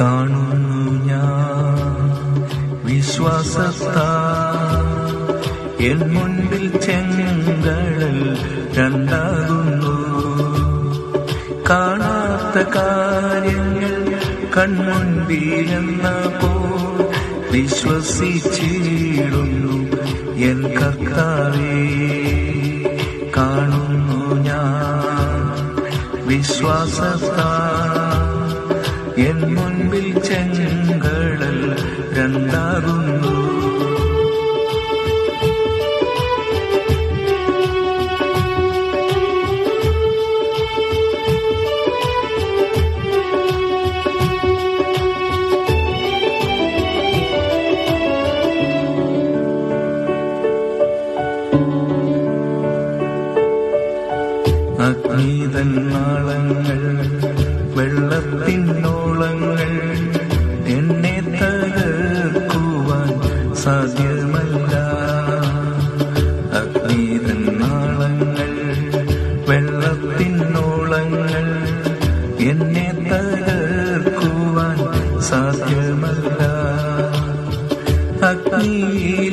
കാണുന്നു ഞാൻ വിശ്വാസത്താ. എൻ മുൻപിൽ ചെങ്കടൽ രണ്ടാകുന്നു. കാണാത്ത കാര്യങ്ങൾ കൺമുൻപിലെന്ന പോ വിശ്വസിച്ചിടുന്നു എൻ കർത്താവേ. കാണുന്നു ഞാൻ വിശ്വാസത്താ. എൻ മുൻപിൽ ചെങ്കടൽ രണ്ടാകുന്നു. അഗ്നീതൻ നാളങ്ങൾ വെള്ളത്തിനോളങ്ങൾ എന്നെ തകർക്കുവാൻ സാധ്യമല്ല. അഗ്നീതൻ നാളങ്ങൾ വെള്ളത്തിനോളങ്ങൾ എന്നെ തകർക്കുവാൻ സാധ്യമല്ല. അഗ്നിയിലിറങ്ങി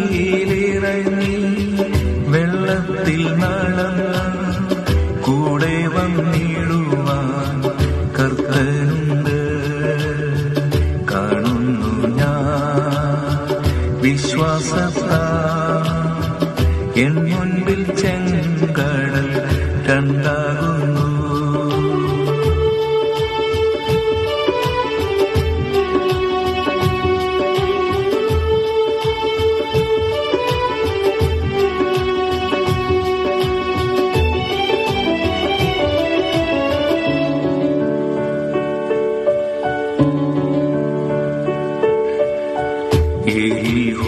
അഗ്നിയിലിറങ്ങി വെള്ളത്തിൽ നടന്നു കൂടെ വന്നിടുവാൻ കർത്തനുണ്ട്. കാണുന്നു ഞാൻ വിശ്വാസത്താ. എൻ മുൻപിൽ ചെങ്കടൽ രണ്ടാകുന്നു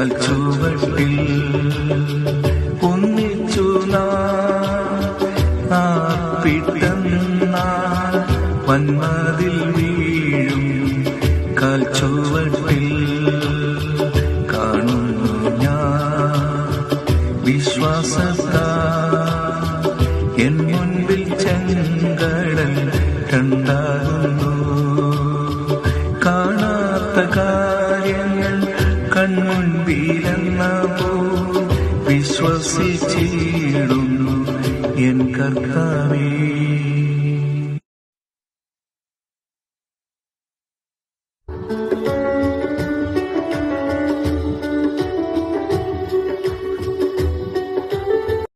കാൽച്ചുവട്ടിൽ ഒന്നിച്ചു നാം. ആ പിട്ടെന്ന വന്മാതിൽ വീഴും കാൽച്ചുവട്ടിൽ കാണുന്നു ഞാൻ. വിശ്വാസത്താ. എൻ മുൻപിൽ ചെങ്കടൽ രണ്ടാകുന്നു. കാണാത്ത കാര്യങ്ങൾ കൺമുൻപിലെന്ന പോ വിശ്വസിച്ചിടുന്നു എൻ കർത്താവേ.